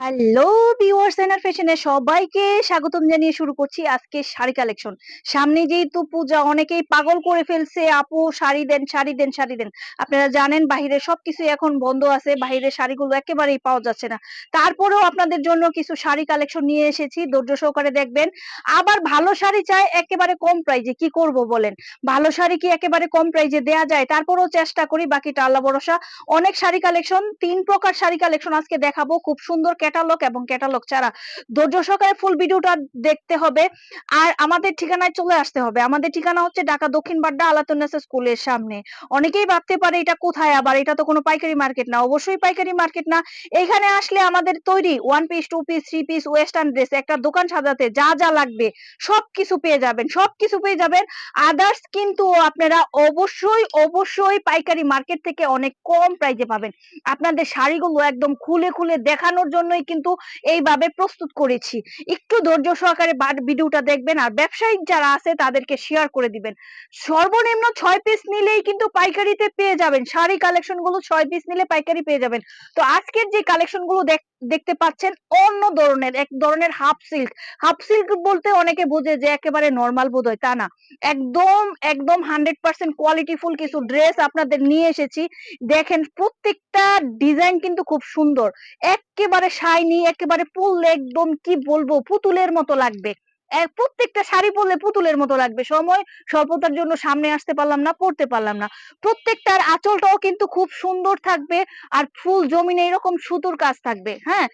Hello viewers এনার ফ্যাশনে সবাইকে স্বাগতম জানিয়ে শুরু করছি আজকে শাড়ি কালেকশন সামনে যেহেতু পূজা, অনেকেই পাগল করে ফেলছে, আপু, শাড়ি দেন শাড়ি দেন শাড়ি দেন। আপনারা জানেন, বাহিরে সবকিছু এখন বন্ধ আছে বাহিরের শাড়িগুলো একেবারেই পাওয়া যাচ্ছে না। তারপরেও আপনাদের জন্য কিছু শাড়ি কালেকশন নিয়ে এসেছি, ধৈর্য সহকারে দেখবেন। আবার ভালো শাড়ি চাই একেবারে কম প্রাইজে কি করব বলেন? ভালো শাড়ি কি একেবারে কম প্রাইজে দেয়া যায়? তারপরেও চেষ্টা করি, বাকিটা আল্লাহ ভরসা। অনেক শাড়ি কালেকশন তিন প্রকার শাড়ি কালেকশন আজকে দেখাবো, খুব সুন্দর ক্যাটালগ এবং ক্যাটালগ ছাড়া ধৈর্য সহকারে ফুল ভিডিওটা দেখতে হবে। আর আমাদের ঠিকানায় চলে আসতে হবে। আমাদের ঠিকানা হচ্ছে ঢাকা দক্ষিণ বাড্ডা আলাতুন্নাসা স্কুলের সামনে। অনেকেই ভাবতে পারে এটা কোথায় আবার? এটা তো কোনো পাইকারি মার্কেট না। অবশ্যই পাইকারি মার্কেট না। এখানে আসলে আমাদের তৈরি one piece two piece three piece western dress একটা দোকান সাজাতে যা যা লাগবে সবকিছু পেয়ে যাবেন, সবকিছু পেয়ে যাবেন। আদার্স কিন্তু আপনারা অবশ্যই অবশ্যই পাইকারি মার্কেট থেকে অনেক কম প্রাইজে পাবেন। আপনাদের শাড়িগুলো একদম খুলে খুলে দেখানোর জন্যই কিন্তু এইভাবে প্রস্তুত করেছি। একটু ধৈর্য সহকারে ভিডিওটা দেখবেন আর ব্যবসায়িক যারা আছে তাদেরকে শেয়ার করে দিবেন। সর্বনিম্ন ছয় পিস নিলেই কিন্তু পাইকারিতে পেয়ে যাবেন। শাড়ি কালেকশনগুলো ছয় পিস নিলে পাইকারি পেয়ে যাবেন। তো আজকের যে কালেকশনগুলো দেখতে পাচ্ছেন অন্য ধরনের, এক ধরনের হাফ সিল্ক হাফ সিল্ক বলতে অনেকে বোঝে যে একেবারে নর্মাল বোধ হয় তা না। একদম একদম হান্ড্রেড পার্সেন্ট কোয়ালিটিফুল কিছু ড্রেস আপনাদের নিয়ে এসেছি। দেখেন প্রত্যেকটা ডিজাইন কিন্তু খুব সুন্দর। একেবারে শাইনি একেবারে পরলে একদম কি বলব, পুতুলের মতো লাগবে। প্রত্যেকটা শাড়ি পরলে পুতুলের মতো লাগবে। সময় স্বল্পতার জন্য সামনে আসতে পারলাম না পড়তে পারলাম না। প্রত্যেকটার আঁচলটাও কিন্তু খুব সুন্দর থাকবে। আর ফুল জমিনে এরকম সুতোর কাজ থাকবে হ্যাঁ?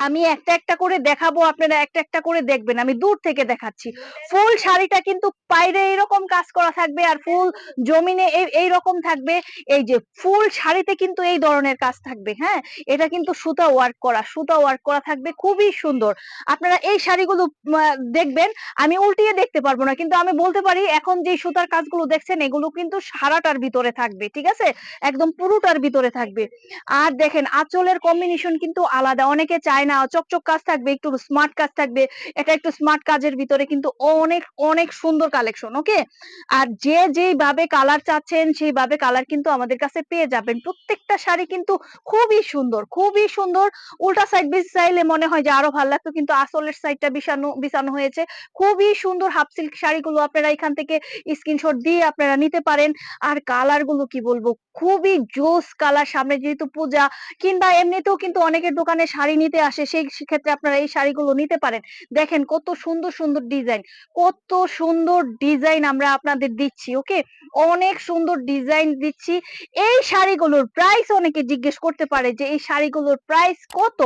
আমি একটা একটা করে দেখাবো, আপনারা একটা একটা করে দেখবেন, আমি দূর থেকে দেখাচ্ছি। ফুল শাড়িটা কিন্তু বাইরে এইরকম কাজ করা থাকবে আর ফুল জমিনে এই রকম থাকবে, এই যে ফুল শাড়িতে কিন্তু এই ধরনের কাজ থাকবে হ্যাঁ? এটা কিন্তু সুতা ওয়ার্ক করা, সুতা ওয়ার্ক করা থাকবে, খুবই সুন্দর। আপনারা এই শাড়িগুলো দেখবেন, আমি উল্টিয়ে দেখতে পারব না, কিন্তু আমি বলতে পারি, এখন যে সুতার কাজগুলো দেখছেন, এগুলো কিন্তু সারাটার ভিতরে থাকবে, ঠিক আছে? একদম পুরোটার ভিতরে থাকবে। আর দেখেন, আঁচলের কম্বিনেশন কিন্তু আলাদা, অনেকে চায় না, চকচক কাজ থাকবে, একটু স্মার্ট কাজ থাকবে, এটা একটু স্মার্ট কাজের ভিতরে কিন্তু অনেক অনেক সুন্দর কালেকশন ওকে আর যে যেইভাবে কালার চাচ্ছেন, সেইভাবে কালার কিন্তু আমাদের কাছে পেয়ে যাবেন। প্রত্যেকটা শাড়ি কিন্তু খুবই সুন্দর খুবই সুন্দর। উল্টা সাইড বেশি চাইলে মনে হয় যে আরও ভালো লাগতো, কিন্তু আসলের সাইডটা বিছানো বিছানো হয়েছে। খুবই সুন্দর হাফ সিল্ক শাড়িগুলো আপনারা এখান থেকে স্ক্রিনশট দিয়ে আপনারা নিতে পারেন। আর কালারগুলো কি বলব, খুবই জোস কালার সামনে যেহেতু পূজা, কিংবা এমনিতেও কিন্তু অনেকের দোকানে শাড়ি নিতে আসে সেই ক্ষেত্রে আপনারা এই শাড়িগুলো নিতে পারেন। দেখেন কত সুন্দর সুন্দর ডিজাইন। কত সুন্দর ডিজাইন আমরা আপনাদের দিচ্ছি, ওকে? অনেক সুন্দর ডিজাইন দিচ্ছি। এই শাড়িগুলোর প্রাইস অনেকে জিজ্ঞেস করতে পারে যে এই শাড়িগুলোর প্রাইস কত?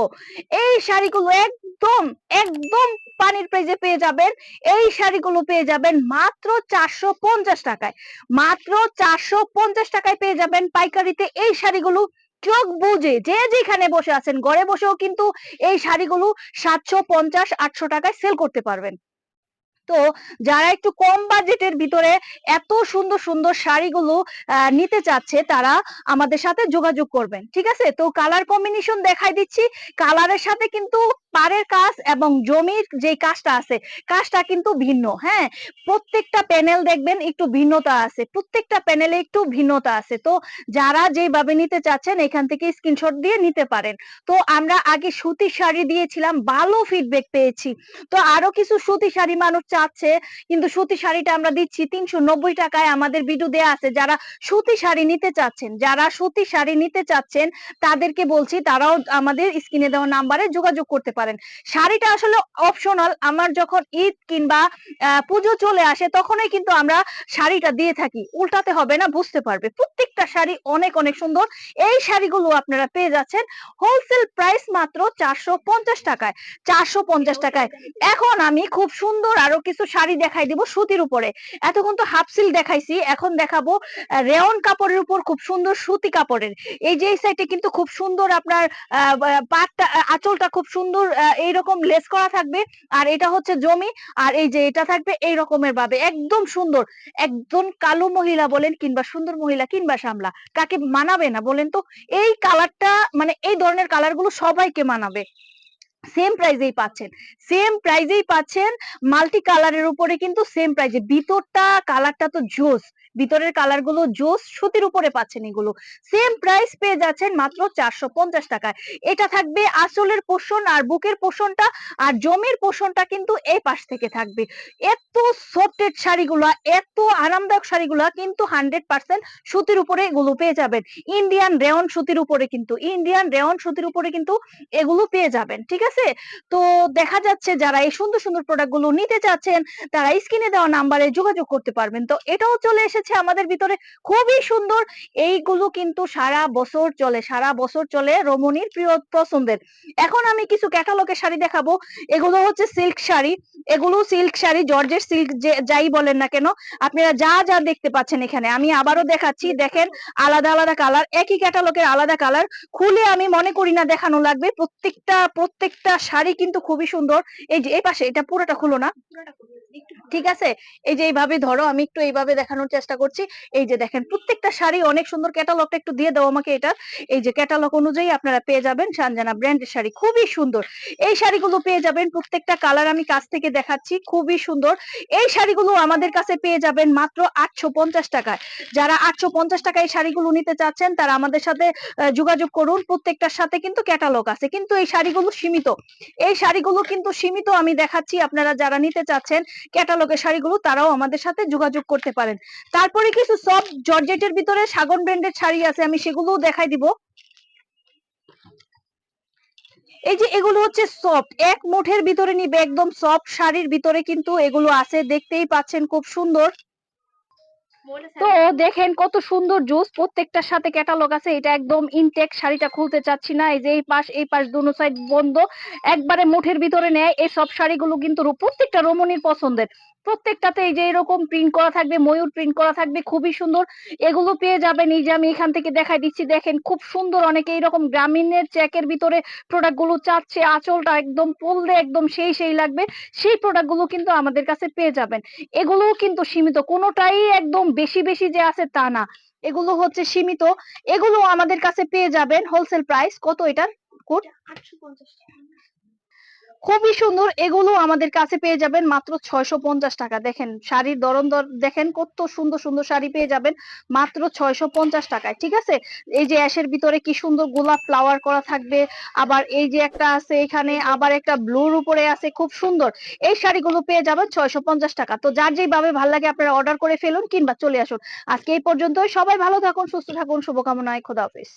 এই শাড়িগুলো একদম একদম পানির প্রাইজে পেয়ে যাবেন। এই শাড়িগুলো পেয়ে যাবেন মাত্র চারশো পঞ্চাশ টাকায়। মাত্র চারশো পঞ্চাশ টাকায় পেয়ে যাবেন পাইকারিতে এই শাড়িগুলো। চোখ বুঝে যে যেখানে বসে আছেন, ঘরে বসেও কিন্তু এই শাড়িগুলো সাতশো পঞ্চাশ, আটশো টাকায় সেল করতে পারবেন। তো যারা একটু কম বাজেটের ভিতরে এত সুন্দর সুন্দর শাড়িগুলো নিতে চাচ্ছে তারা আমাদের সাথে যোগাযোগ করবেন, ঠিক আছে? তো কালার কম্বিনেশন দেখাই দিচ্ছি। কালারের সাথে কিন্তু পাড়ের কাজ এবং জমির যে কাজটা আছে, কাজটা কিন্তু ভিন্ন হ্যাঁ? প্রত্যেকটা প্যানেল দেখবেন একটু ভিন্নতা আছে, প্রত্যেকটা প্যানেলে একটু ভিন্নতা আছে। তো যারা যেভাবে নিতে চাচ্ছেন এখান থেকে স্ক্রিনশট দিয়ে নিতে পারেন। তো আমরা আগে সুতির শাড়ি দিয়েছিলাম, ভালো ফিডব্যাক পেয়েছি। তো আরও কিছু সুতি শাড়ি মানুষ চাচ্ছে কিন্তু সুতি শাড়িটা আমরা দিচ্ছি তিনশো নব্বই টাকায় আমাদের ভিডিও দেয়া আছে। যারা সুতি শাড়ি নিতে চাচ্ছেন, যারা সুতি শাড়ি নিতে চাচ্ছেন, তাদেরকে বলছি তারাও আমাদের স্ক্রিনে দেওয়া নাম্বারে যোগাযোগ করতে পারেন। শাড়িটা আসলে অপশনাল আমার যখন ঈদ কিংবা পুজো চলে আসে তখনই কিন্তু আমরা শাড়িটা দিয়ে থাকি। উল্টাতে হবে না, বুঝতে পারবে। প্রত্যেকটা শাড়ি অনেক অনেক সুন্দর। এই শাড়িগুলো আপনারা পেয়ে যাচ্ছেন হোলসেল প্রাইস মাত্র চারশো পঞ্চাশ টাকায়। চারশো পঞ্চাশ টাকায়। এখন আমি খুব সুন্দর আরও কিছু শাড়ি দেখাই দিব সুতির উপরে। এতক্ষণ তো হাফ সিল দেখাইছি, এখন দেখাবো রেওন কাপড়ের উপর খুব সুন্দর সুতি কাপড়ের। এই যে এই সাইডে কিন্তু খুব সুন্দর আপনার পাটটা আঁচলটা খুব সুন্দর এইরকম লেস করা থাকবে, আর এটা হচ্ছে জমি, আর এই যে এটা থাকবে এই রকমের ভাবে, একদম সুন্দর। একজন কালো মহিলা বলেন কিংবা সুন্দর মহিলা কিংবা সামলা কাকে মানাবে না বলেন তো? এই কালারটা মানে এই ধরনের কালারগুলো সবাইকে মানাবে। সেম প্রাইজেই পাচ্ছেন। সেম প্রাইজেই পাচ্ছেন মাল্টি কালারের উপরে কিন্তু সেম প্রাইজে ভিতরটা কালারটা তো জোস। ভিতরের কালারগুলো জোস, সুতির উপরে পাচ্ছেন এগুলো। সেম প্রাইস পেয়ে যাচ্ছেন মাত্র চারশো পঞ্চাশ টাকায়। এটা থাকবে আসলের পোষণ আর বুকের পোষণটা আর জমির পোষণটা কিন্তু এই পাশ থেকে থাকবে। এত সফটেড শাড়িগুলা, এত আরামদায়ক শাড়িগুলা কিন্তু হান্ড্রেড পার্সেন্ট সুতির উপরে এগুলো পেয়ে যাবেন। ইন্ডিয়ান রেওন সুতির উপরে কিন্তু, ইন্ডিয়ান রেওন সুতির উপরে কিন্তু এগুলো পেয়ে যাবেন, ঠিক আছে? তো দেখা যাচ্ছে যারা এই সুন্দর সুন্দর প্রোডাক্টগুলো নিতে চাচ্ছেন, তারা স্ক্রিনে দেওয়া নাম্বারে যোগাযোগ করতে পারবেন। তো এটাও চলে এসেছে আমাদের ভিতরে। খুবই সুন্দর। এইগুলো কিন্তু সারা বছর চলে, সারা বছর চলে রমণীর প্রিয় পছন্দের। এখন আমি কিছু ক্যাটালগের শাড়ি দেখাবো। এগুলো হচ্ছে সিল্ক শাড়ি। এগুলো সিল্ক শাড়ি জর্জের সিল্ক যাই বলেন না কেন, আপনারা যা যা দেখতে পাচ্ছেন এখানে, আমি আবারও দেখাচ্ছি। দেখেন, আলাদা আলাদা কালার একই ক্যাটালগের আলাদা কালার খুলে আমি মনে করি না দেখানো লাগবে। প্রত্যেকটা প্রত্যেকটা শাড়ি কিন্তু খুবই সুন্দর। এই যে এই পাশে এটা পুরোটা খুলো না। ঠিক আছে? এই যে এইভাবে ধরো আমি একটু এইভাবে দেখানোর চেষ্টা করছি। এই যে দেখেন, প্রত্যেকটা শাড়ি অনেক সুন্দর ক্যাটালগটা একটু দিয়ে দাও আমাকে এটা। এই যে ক্যাটালগ অনুযায়ী আপনারা পেয়ে যাবেন সানজানা ব্র্যান্ডের শাড়ি। খুবই সুন্দর। এই শাড়িগুলো পেয়ে যাবেন, প্রত্যেকটা কালার আমি কাছ থেকে দেখাচ্ছি। খুবই সুন্দর। এই শাড়িগুলো আমাদের কাছে পেয়ে যাবেন মাত্র আটশো পঞ্চাশ টাকায়। যারা আটশো পঞ্চাশ টাকায় এই শাড়িগুলো নিতে চাচ্ছেন, তারা আমাদের সাথে যোগাযোগ করুন। প্রত্যেকটার সাথে কিন্তু ক্যাটালগ আছে। কিন্তু এই শাড়িগুলো সীমিত। এই শাড়িগুলো কিন্তু সীমিত আমি দেখাচ্ছি আপনারা যারা নিতে চাচ্ছেন ক্যাটালগের শাড়িগুলো তারাও আমাদের সাথে যোগাযোগ করতে পারেন। তারপরে কিছু সব জর্জেটের ভিতরে সাগন ব্র্যান্ডের শাড়ি আছে, আমি সেগুলোও দেখাই দিব। এই যে এগুলো হচ্ছে সফট এক মুঠের ভিতরে নিবে একদম সফট শাড়ির ভিতরে কিন্তু এগুলো আছে, দেখতেই পাচ্ছেন খুব সুন্দর। তো দেখেন কত সুন্দর জুস প্রত্যেকটার সাথে ক্যাটালগ আছে এটা একদম ইনটেক শাড়িটা খুলতে চাচ্ছি না এই যে এই পাশ এই পাশ দুনো সাইড বন্ধ একবারে মুঠের ভিতরে নেয় এই সব শাড়িগুলো কিন্তু প্রত্যেকটা রমণীর পছন্দের। প্রত্যেকটাতে এই যে এরকম প্রিন্ট করা থাকবে ময়ূর প্রিন্ট করা থাকবে খুবই সুন্দর এগুলো পেয়ে যাবেন এই যে আমি এখান থেকে দেখাই দিচ্ছি দেখেন খুব সুন্দর অনেকে এইরকম গ্রামীণের চেকের ভিতরে প্রোডাক্টগুলো চাচ্ছে আঁচলটা একদম পরলে একদম সেই সেই লাগবে সেই প্রোডাক্টগুলো কিন্তু আমাদের কাছে পেয়ে যাবেন। এগুলোও কিন্তু সীমিত কোনোটাই একদম বেশি বেশি যে আছে তা না। এগুলো হচ্ছে সীমিত। এগুলো আমাদের কাছে পেয়ে যাবেন হোলসেল প্রাইস কত এটার? কোট খুবই সুন্দর। এগুলো আমাদের কাছে পেয়ে যাবেন মাত্র ছয়শো পঞ্চাশ টাকা। দেখেন, শাড়ির দরন দর দেখেন কত সুন্দর সুন্দর শাড়ি পেয়ে যাবেন মাত্র ছয়শো পঞ্চাশ টাকায়, ঠিক আছে? এই যে অ্যাশের ভিতরে কি সুন্দর গোলাপ ফ্লাওয়ার করা থাকবে, আবার এই যে একটা আছে এখানে, আবার একটা ব্লুর উপরে আছে, খুব সুন্দর। এই শাড়িগুলো পেয়ে যাবেন ছয়শো পঞ্চাশ টাকা। তো যার যেইভাবে ভালো লাগে আপনারা অর্ডার করে ফেলুন কিংবা চলে আসুন। আজকে এই পর্যন্তই। সবাই ভালো থাকুন, সুস্থ থাকুন, শুভকামনায়। খোদা হাফেজ।